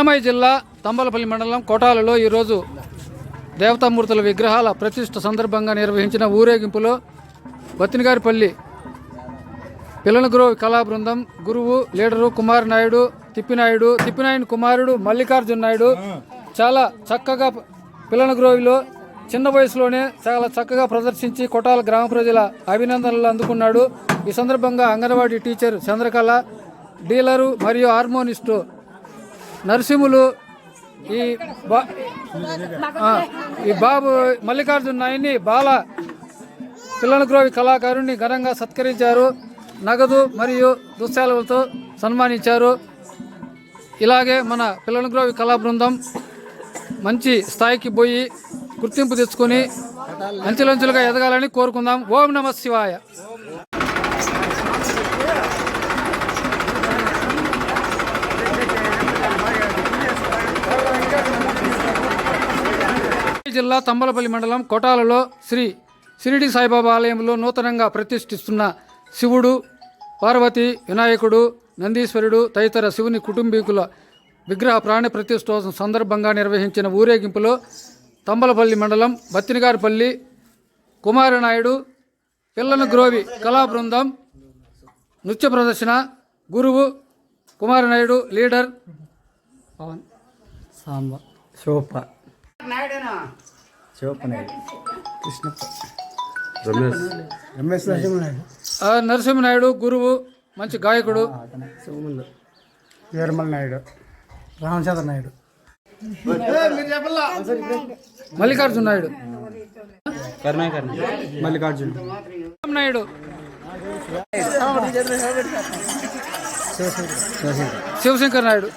అన్నమయ్య జిల్లా తంబలపల్లి మండలం కోటాలలో ఈరోజు దేవతామూర్తుల విగ్రహాల ప్రతిష్ట సందర్భంగా నిర్వహించిన ఊరేగింపులో బతినిగారిపల్లి పిల్లనగురు కళా బృందం గురువు లీడరు కుమార్ నాయుడు తిప్పినాయుడు తిప్పినాయుడు కుమారుడు మల్లికార్జున నాయుడు చాలా చక్కగా పిల్లనగురువిలో చిన్న వయసులోనే చాలా చక్కగా ప్రదర్శించి కొటాల గ్రామ ప్రజల అభినందనలు అందుకున్నాడు. ఈ సందర్భంగా అంగన్వాడీ టీచర్ చంద్రకళ డీలరు మరియు హార్మోనిస్టు నరసింహులు ఈ బా ఈ బాబు మల్లికార్జున నాయని బాల పిల్లనగ్రోవి కళాకారుణ్ణి ఘనంగా సత్కరించారు. నగదు మరియు దుశ్శాలతో సన్మానించారు. ఇలాగే మన పిల్లనగ్రోవి కళా బృందం మంచి స్థాయికి పోయి గుర్తింపు తెచ్చుకొని అంచెలంచెలుగా ఎదగాలని కోరుకుందాం. ఓం నమ శివాయ. జిల్లా తంబలపల్లి మండలం కోటాలలో శ్రీ షిరిడి సాయిబాబా ఆలయంలో నూతనంగా ప్రతిష్ఠిస్తున్న శివుడు పార్వతి వినాయకుడు నందీశ్వరుడు తదితర శివుని కుటుంబీకుల విగ్రహ ప్రాణ ప్రతిష్టోత్సవం సందర్భంగా నిర్వహించిన ఊరేగింపులో తంబలపల్లి మండలం బత్తినిగారిపల్లి కుమారనాయుడు పిల్లన గ్రోవి కళా బృందం నృత్య ప్రదర్శన గురువు కుమారనాయుడు లీడర్ పవన్. సాంబ శోభ నాయుడు. కృష్ణప్ప రమేష్. రమేష్ నరసింహనాయుడు గురువు మంచి గాయకుడు. వీరమల నాయుడు. రామచంద్ర నాయుడు. మల్లికార్జున నాయుడు. కరుణాకర్ మల్లికార్జున. నాయుడు. శివశంకర్ నాయుడు.